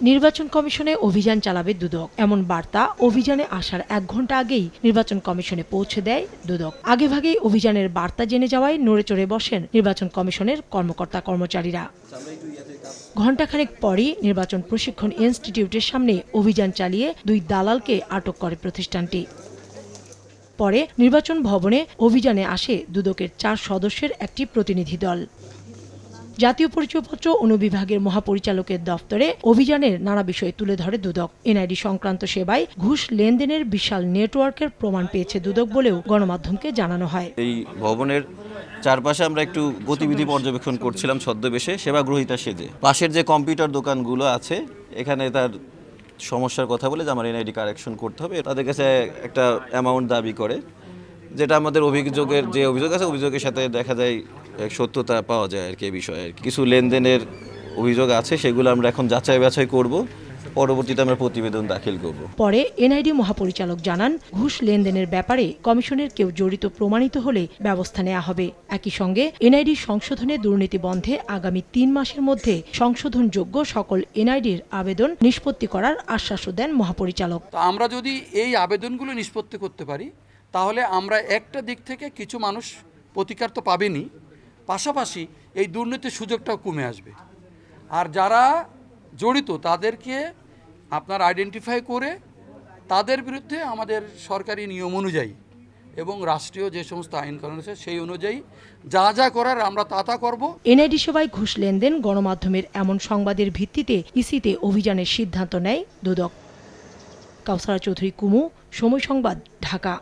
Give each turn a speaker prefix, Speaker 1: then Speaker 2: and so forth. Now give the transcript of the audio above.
Speaker 1: নির্বাচন কমিশনে অভিযান চালাবে দুদক। এমন বার্তা অভিযানে আসার এক ঘণ্টা আগেই নির্বাচন কমিশনে পৌঁছে দেয় দুদক। আগেভাগেই অভিযানের বার্তা জেনে যাওয়ায় নড়ে চড়ে বসেন নির্বাচন কমিশনের কর্মকর্তা কর্মচারীরা। ঘণ্টাখানেক পরই নির্বাচন প্রশিক্ষণ ইনস্টিটিউটের সামনে অভিযান চালিয়ে দুই দালালকে আটক করে প্রতিষ্ঠানটি। পরে নির্বাচন ভবনে অভিযানে আসে দুদকের চার সদস্যের একটি প্রতিনিধি দল। জাতীয় পরিচয়পত্র অনুবিভাগের মহাপরিচালকের দফতরে অভিযানের নানা বিষয় তুলে ধরে দুদক। এনআইডি সংক্রান্ত সেবায় ঘুষ লেনদেনের বিশাল নেটওয়ার্কের প্রমাণ পেয়েছে দুদক বলেও গণমাধ্যমকে জানানো হয়।
Speaker 2: এই ভবনের চারপাশে আমরা একটু গতিবিধি পর্যবেক্ষণ করছিলাম ছদ্মবেশে, সেবা গ্রহীতা সেজে। পাশের যে কম্পিউটার দোকানগুলো আছে, এখানে তার সমস্যার কথা বলে যে আমার এনআইডি কারেকশন করতে হবে। তাদের কাছে একটা অ্যামাউন্ট দাবি করে। যেটা আমাদের অভিযোগের যে অভিযোগ আছে অভিযোগের সাথে দেখা যায় এক সত্যতা পাওয়া যায় আর কি এই বিষয়ে আর কি। কিছু লেনদেনের অভিযোগ আছে সেগুলো আমরা এখন যাচাই বাছাই করব। পরবর্তীতে আমরা প্রতিবেদন দাখিল করব।
Speaker 1: পরে এনআইডি মহাপরিচালক জানান ঘুষ লেনদেনের ব্যাপারে কমিশনের কেউ জড়িত প্রমাণিত হলে ব্যবস্থা নেওয়া হবে। একই সঙ্গে এনআইডি সংশোধনে দুর্নীতি বন্ধে আগামী তিন মাসের মধ্যে সংশোধনযোগ্য সকল এনআইডির আবেদন নিষ্পত্তি করার আশ্বাসও দেন মহাপরিচালক।
Speaker 3: আমরা যদি এই আবেদনগুলো নিষ্পত্তি করতে পারি তাহলে আমরা একটা দিক থেকে কিছু মানুষ প্রতিকার তো পাবেনই পাশাপাশি এই দুর্নীতির সুযোগটাও কমে আসবে। আর যারা জড়িত তাদেরকে আপনার আইডেন্টিফাই করে তাদের বিরুদ্ধে আমাদের সরকারি নিয়ম অনুযায়ী এবং রাষ্ট্রীয় যে সমস্ত আইন কানুন আছে সেই অনুযায়ী যা যা করার আমরা তা তা করব।
Speaker 1: এনআইডি সেবায় ঘুষ লেনদেন গণমাধ্যমের এমন সংবাদের ভিত্তিতে ইসিতে অভিযানের সিদ্ধান্ত নেয় দুদক। কাউসারা চৌধুরী কুমু, সময় সংবাদ, ঢাকা।